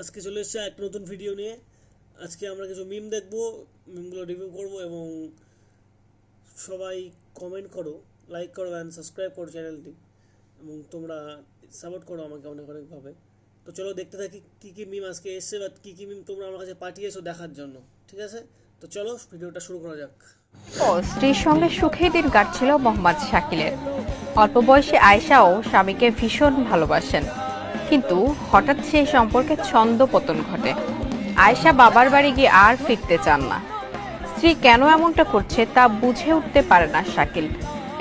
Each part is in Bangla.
আজকে চলে এসেছে একটা নতুন ভিডিও নিয়ে। আজকে আমরা কিছু মিম দেখব মিমগুলো রিভিউ করব এবং সবাই কমেন্ট করো লাইক করো অ্যান্ড সাবস্ক্রাইব করো চ্যানেলটি এবং তোমরা সাপোর্ট করো আমাকে অনেক অনেকভাবে তো চলো দেখতে থাকি কী কী মিম আজকে এসছে বা কী কী মিম তোমরা আমার কাছে পাঠিয়েছো দেখার জন্য, ঠিক আছে? তো চলো ভিডিওটা শুরু করা যাক। স্ত্রীর সঙ্গে সুখের দিন কাটছিল মোহাম্মদ শাকিলের। অল্প বয়সী আয়শাও স্বামীকে ভীষণ ভালোবাসেন। কিন্তু হঠাৎ সেই সম্পর্কে ছন্দ পতন ঘটে। আয়শা বাবার বাড়ি গিয়ে আর ফিরতে চান না। স্ত্রী কেন এমনটা করছে তা বুঝে উঠতে পারে না শাকিল।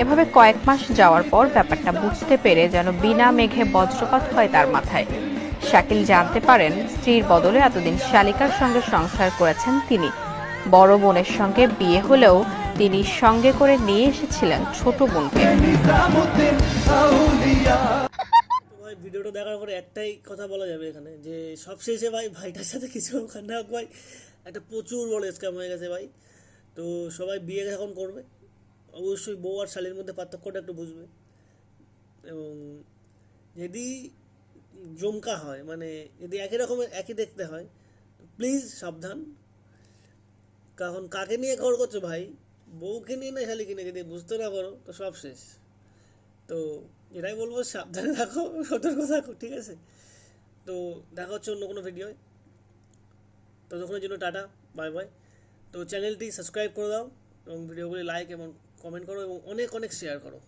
এভাবে কয়েক মাস যাওয়ার পর ব্যাপারটা বুঝতে পেরে যেন বিনা মেঘে বজ্রপাত হয় তার মাথায়। শাকিল জানতে পারেন, স্ত্রীর বদলে এতদিন শালিকার সঙ্গে সংসার করেছেন তিনি। বড় বোনের সঙ্গে বিয়ে হলেও তিনি সঙ্গে করে নিয়ে এসেছিলেন ছোট বোনকে। দেখার পরে একটাই কথা বলা যাবে এখানে, যে সবশেষে ভাই, ভাইটার সাথে কিছু না হোক ভাই, একটা প্রচুর বড় স্ক্যাম হয়ে গেছে ভাই। তো সবাই বিয়ে এখন করবে। অবশ্যই বউ আর শালির মধ্যে পার্থক্যটা একটু বুঝবে। এবং যদি জমকা হয় মানে যদি একই রকমের, একই দেখতে হয় প্লিজ সাবধান। কারণ কাকে নিয়ে খবর করছ ভাই? বউকে নিয়ে না শালিকে নিয়ে? যদি বুঝতে না পারো, তো সব শেষ। তো এটাই বলব, সাবধানে থাকো, সতর্ক থাকো, ঠিক আছে? তো দেখা হচ্ছে অন্য কোনো ভিডিওয় ততক্ষণের জন্য টাটা বাই বাই তো চ্যানেলটি সাবস্ক্রাইব করে দাও এবং ভিডিওগুলি লাইক এবং কমেন্ট করো এবং অনেক অনেক শেয়ার করো।